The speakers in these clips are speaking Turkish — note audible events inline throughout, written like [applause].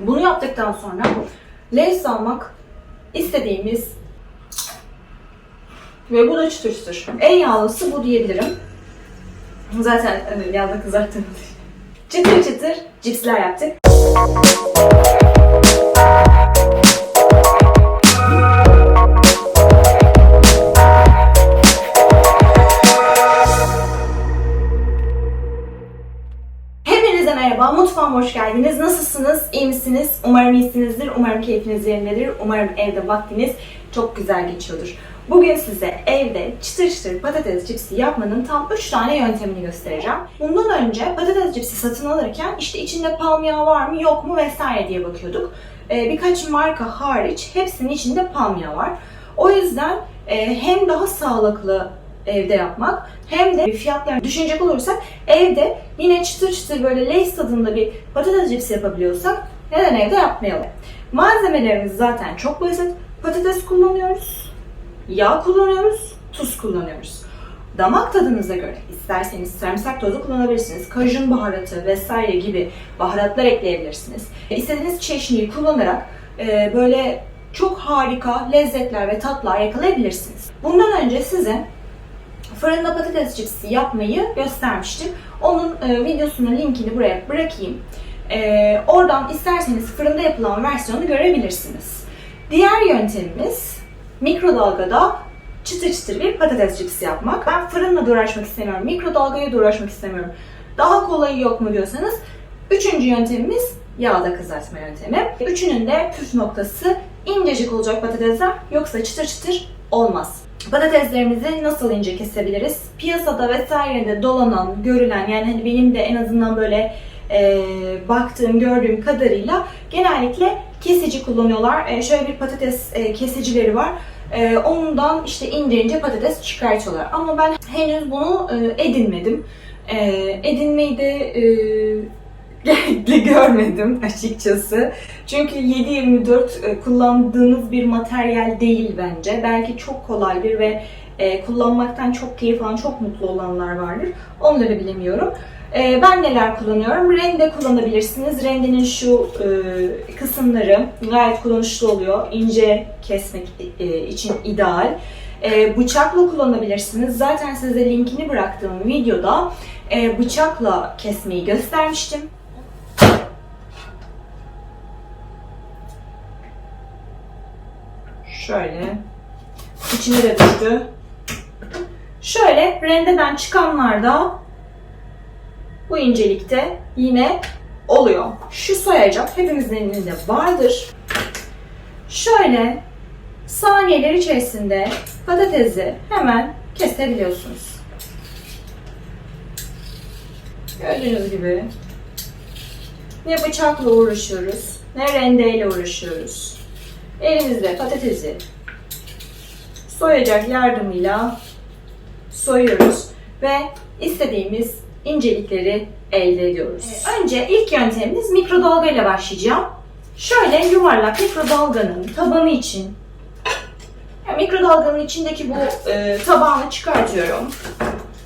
Bunu yaptıktan sonra Lay's almak istediğimiz ve bu da çıtır çıtır. En yağlısı bu diyebilirim. Zaten hani yağda kızarttığım [laughs] Çıtır çıtır cipsler yaptık. Mutfağıma hoş geldiniz. Nasılsınız, iyi misiniz? Umarım iyisinizdir, umarım keyfiniz yerindedir, umarım evde vaktiniz çok güzel geçiyordur. Bugün size evde çıtır çıtır patates cipsi yapmanın tam 3 tane yöntemini göstereceğim. Bundan önce patates cipsi satın alırken işte içinde palm yağı var mı yok mu vesaire diye bakıyorduk. Ee, birkaç marka hariç hepsinin içinde palm yağı var. O yüzden e, hem daha sağlıklı evde yapmak hem de fiyatlarını düşünecek olursak evde yine çıtır çıtır böyle Lay's tadında bir patates cipsi yapabiliyorsak neden evde yapmayalım? Malzemelerimiz zaten çok basit. Patates kullanıyoruz, yağ kullanıyoruz, tuz kullanıyoruz. Damak tadınıza göre isterseniz sarımsak tozu kullanabilirsiniz, kajun baharatı vesaire gibi baharatlar ekleyebilirsiniz. İstediğiniz çeşniyi kullanarak e, böyle çok harika lezzetler ve tatlar yakalayabilirsiniz. Bundan önce size fırında patates cipsi yapmayı göstermiştim. Onun e, videosunun linkini buraya bırakayım. E, oradan isterseniz fırında yapılan versiyonu görebilirsiniz. Diğer yöntemimiz mikrodalgada çıtır çıtır bir patates cipsi yapmak. Ben fırınla da uğraşmak istemiyorum, mikrodalgaya da uğraşmak istemiyorum. Daha kolayı yok mu diyorsanız üçüncü yöntemimiz yağda kızartma yöntemi. Üçünün de püf noktası incecik olacak patatesler yoksa çıtır çıtır olmaz. Patateslerimizi nasıl ince kesebiliriz? Piyasada vesairede dolanan, görülen yani hani benim de en azından böyle e, baktığım, gördüğüm kadarıyla genellikle kesici kullanıyorlar. E, şöyle bir patates e, kesicileri var. E, ondan işte ince ince patates çıkartıyorlar. Ama ben henüz bunu e, edinmedim. E, edinmeyi de e, gerekli [laughs] görmedim açıkçası. Çünkü 7-24 e, kullandığınız bir materyal değil bence. Belki çok kolaydır ve e, kullanmaktan çok keyif alan, çok mutlu olanlar vardır. Onları bilemiyorum. E, ben neler kullanıyorum? Rende kullanabilirsiniz. Rendenin şu kısımları gayet kullanışlı oluyor. İnce kesmek için ideal. Bıçakla kullanabilirsiniz. Zaten size linkini bıraktığım videoda bıçakla kesmeyi göstermiştim. Şöyle. İçine de düştü. Şöyle rendeden çıkanlarda bu incelikte yine oluyor. Şu soyacak hepimizin elinde vardır. Şöyle saniyeler içerisinde patatesi hemen kesebiliyorsunuz. Gördüğünüz gibi ne bıçakla uğraşıyoruz ne rendeyle uğraşıyoruz. Elimizde patatesi soyacak yardımıyla soyuyoruz ve istediğimiz incelikleri elde ediyoruz. Önce ilk yöntemimiz mikrodalga ile başlayacağım. Şöyle yuvarlak mikrodalganın tabanı için yani mikrodalganın içindeki bu e, tabağını çıkartıyorum.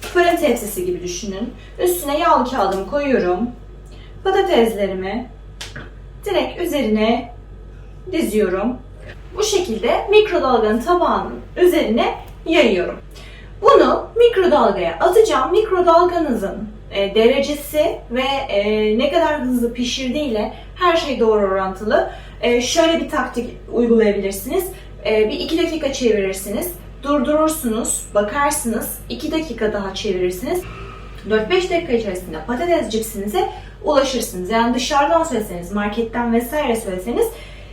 Fırın tepsisi gibi düşünün. Üstüne yağlı kağıdımı koyuyorum. Patateslerimi direkt üzerine diziyorum. Bu şekilde mikrodalganın tabağının üzerine yayıyorum. Bunu mikrodalgaya atacağım. Mikrodalganızın e, derecesi ve e, ne kadar hızlı pişirdiğiyle her şey doğru orantılı. E, şöyle bir taktik uygulayabilirsiniz. Bir iki dakika çevirirsiniz. Durdurursunuz, bakarsınız. 2 dakika daha çevirirsiniz. 4-5 dakika içerisinde patates cipsinize ulaşırsınız. Yani dışarıdan söyleseniz, marketten vesaire söyleseniz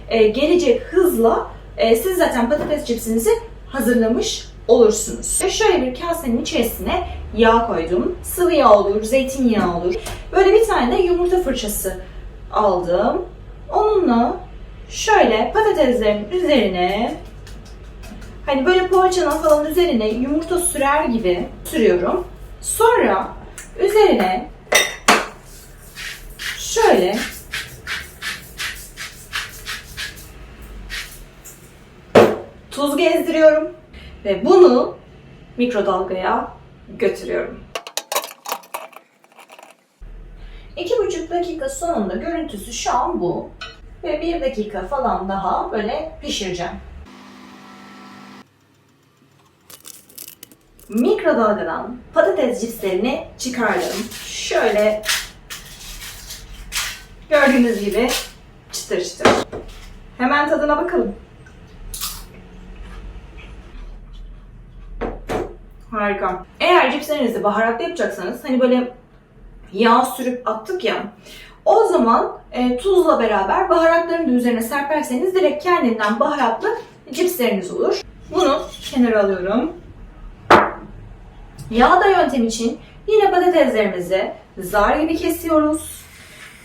e, gelecek hızla e, siz zaten patates cipsinizi hazırlamış olursunuz. Ve şöyle bir kasenin içerisine yağ koydum. Sıvı yağ olur, zeytinyağı olur. Böyle bir tane de yumurta fırçası aldım. Onunla şöyle patateslerin üzerine hani böyle poğaçanın falan üzerine yumurta sürer gibi sürüyorum. Sonra üzerine şöyle tuz gezdiriyorum ve bunu mikrodalgaya götürüyorum. İki buçuk dakika sonunda görüntüsü şu an bu. ve bir dakika falan daha böyle pişireceğim. Mikrodalgadan patates cipslerini çıkardım. Şöyle gördüğünüz gibi çıtır çıtır. Hemen tadına bakalım. Harika. Eğer cipslerinizi baharatlı yapacaksanız hani böyle yağ sürüp attık ya o zaman e, tuzla beraber baharatlarını da üzerine serperseniz direkt kendinden baharatlı cipsleriniz olur. Bunu kenara alıyorum. Yağda yöntem için yine patateslerimizi zar gibi kesiyoruz.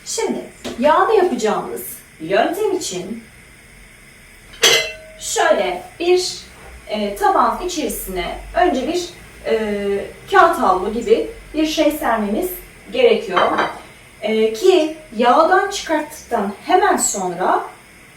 Şimdi yağda yapacağımız yöntem için şöyle bir e, taban içerisine önce bir e, kağıt havlu gibi bir şey sermemiz gerekiyor. E, ki yağdan çıkarttıktan hemen sonra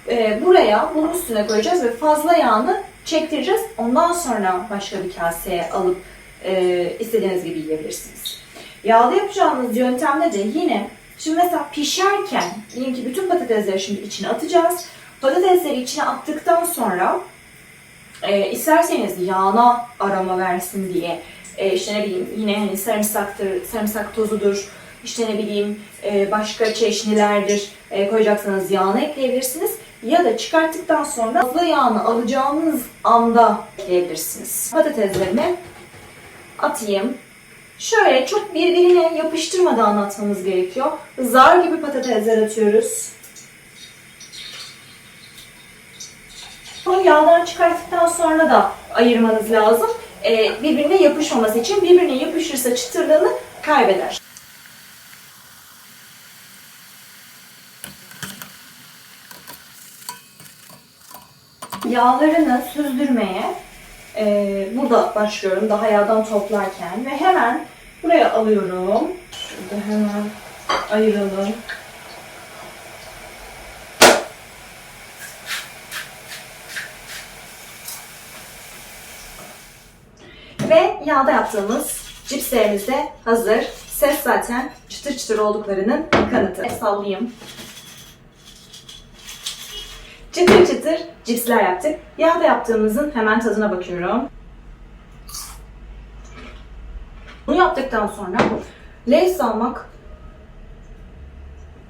e, buraya bunun üstüne koyacağız ve fazla yağını çektireceğiz. Ondan sonra başka bir kaseye alıp e, istediğiniz gibi yiyebilirsiniz. Yağda yapacağımız yöntemde de yine şimdi mesela pişerken diyelim ki bütün patatesleri şimdi içine atacağız. Patatesleri içine attıktan sonra e, isterseniz yağına aroma versin diye e, işte ne bileyim yine hani sarımsaktır, sarımsak tozudur, işte ne bileyim e, başka çeşnilerdir e, koyacaksanız yağını ekleyebilirsiniz. Ya da çıkarttıktan sonra fazla yağını alacağınız anda ekleyebilirsiniz. Patateslerimi atayım. Şöyle çok birbirine yapıştırmadan atmamız gerekiyor. Zar gibi patatesler atıyoruz. Bunu yağdan çıkarttıktan sonra da ayırmanız lazım. Ee, birbirine yapışmaması için birbirine yapışırsa çıtırlığını kaybeder. Yağlarını süzdürmeye e, burada başlıyorum daha yağdan toplarken ve hemen buraya alıyorum. Şurada hemen ayıralım. Ve yağda yaptığımız cipslerimiz de hazır. Ses zaten çıtır çıtır olduklarının kanıtı. Sallayayım. Çıtır çıtır cipsler yaptık. Yağda yaptığımızın hemen tadına bakıyorum. Bunu yaptıktan sonra Lay's almak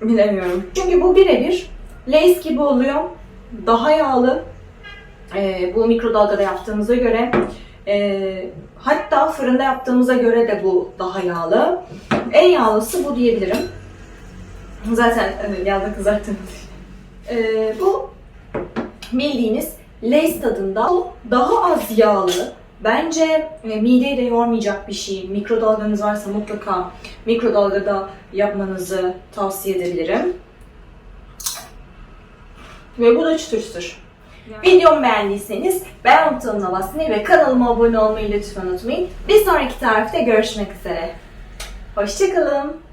bilemiyorum. Çünkü bu birebir Lay's gibi oluyor. Daha yağlı. Ee, bu mikrodalgada yaptığımıza göre ee, hatta fırında yaptığımıza göre de bu daha yağlı. En yağlısı bu diyebilirim. Zaten e, yağda kızarttığımız için. Ee, bu bildiğiniz Lay's tadında Bu daha az yağlı. Bence e, mideyi de yormayacak bir şey. Mikrodalganız varsa mutlaka mikrodalgada yapmanızı tavsiye edebilirim. Ve bu da çıtır çıtır. Videomu beğendiyseniz beğen butonuna basmayı ve kanalıma abone olmayı lütfen unutmayın. Bir sonraki tarifte görüşmek üzere. Hoşçakalın.